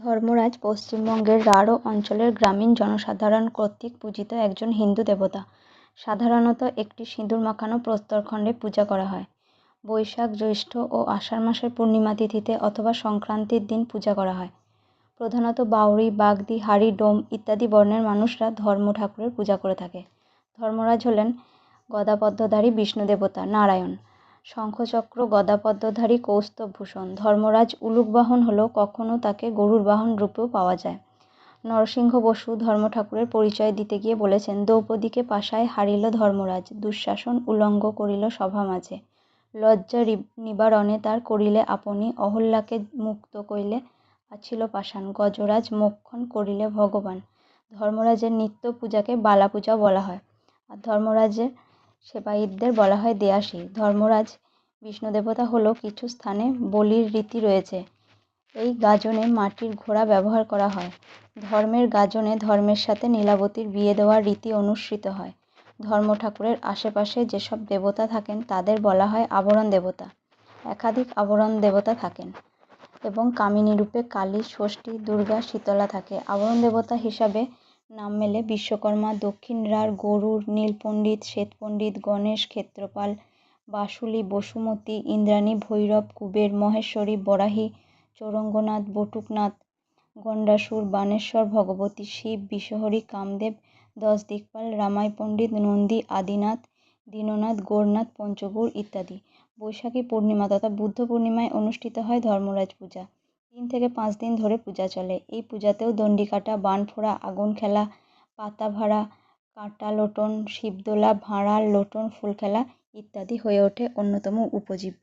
ধর্মরাজ পশ্চিমবঙ্গের রাঢ় অঞ্চলের গ্রামীণ জনসাধারণ কর্তৃক পূজিত একজন হিন্দু দেবতা। সাধারণত একটি সিঁদুর মাখানো প্রস্তরখণ্ডে পূজা করা হয়। বৈশাখ, জ্যৈষ্ঠ ও আষাঢ় মাসের পূর্ণিমা তিথিতে অথবা সংক্রান্তির দিন পূজা করা হয়। প্রধানত বাউরি বাগদি, হাড়ি, ডোম ইত্যাদি বর্ণের মানুষরা ধর্ম ঠাকুরের পূজা করে থাকে। ধর্মরাজ হলেন গদাপদ্মধারী বিষ্ণু দেবতা, নারায়ণ। শঙ্খচক্র, গদাপদ্মধারী কৌস্তভূষণ, ধর্মরাজ উলুক বাহন হলেও কখনও তাকে গরুর বাহন রূপেও পাওয়া যায়। নরসিংহ বসু ধর্ম ঠাকুরের পরিচয় দিতে গিয়ে বলেছেন, দ্রৌপদীকে পাশায় হারিল ধর্মরাজ, দুঃশাসন উলঙ্গ করিল সভা মাঝে। লজ্জা নিবারণে তার করিলে আপনি, অহল্যাকে মুক্ত কইলে আছিল পাষাণ, গজরাজ মোক্ষণ করিলে ভগবান। ধর্মরাজের নিত্য পূজাকে বালা পূজা বলা হয়। আর ধর্মরাজের সেবায়িতদের বলা হয় দেয়াশী। ধর্মরাজ বিষ্ণু দেবতা হলেও কিছু স্থানে বলির রীতি রয়েছে। এই গাজনে মাটির ঘোড়া ব্যবহার করা হয়। ধর্মের গাজনে ধর্মের সাথে নীলাবতীর বিয়ে দেওয়ার রীতি অনুসৃত হয়। ধর্ম ঠাকুরের আশেপাশে যেসব দেবতা থাকেন তাদের বলা হয় আবরণ দেবতা। একাধিক আবরণ দেবতা থাকেন এবং কামিনী রূপে কালী, ষষ্ঠী, দুর্গা, শীতলা থাকে। আবরণ দেবতা হিসাবে নাম মেলে বিশ্বকর্মা, দক্ষিণ রাঢ়, গরুড়, নীলপণ্ডিত, শ্বেতপণ্ডিত, গণেশ, ক্ষেত্রপাল, বাসুলি, বসুমতী, ইন্দ্রাণী, ভৈরব, কুবের, মহেশ্বরী, বরাহী, চৌরঙ্গনাথ, বটুকনাথ, গণ্ডাসুর, বানেশ্বর, ভগবতী, শিব বিষহরী কামদেব, দশ দিকপাল, রামাই পণ্ডিত, নন্দী, আদিনাথ, দীননাথ, গৌরনাথ পঞ্চগৌর ইত্যাদি। বৈশাখী পূর্ণিমা তথা বুদ্ধ পূর্ণিমায় অনুষ্ঠিত হয় ধর্মরাজ পূজা। তিন থেকে পাঁচ দিন ধরে পূজা চলে। এই পূজাতেও দণ্ডি কাটা বান ফোড়া আগুন খেলা, পাতা ভাড়া, কাঁটা লোটন, শিবদোলা ভাঁড়ার লোটন, ফুল খেলা ইত্যাদি হয়ে ওঠে অন্যতম উপজীব্য।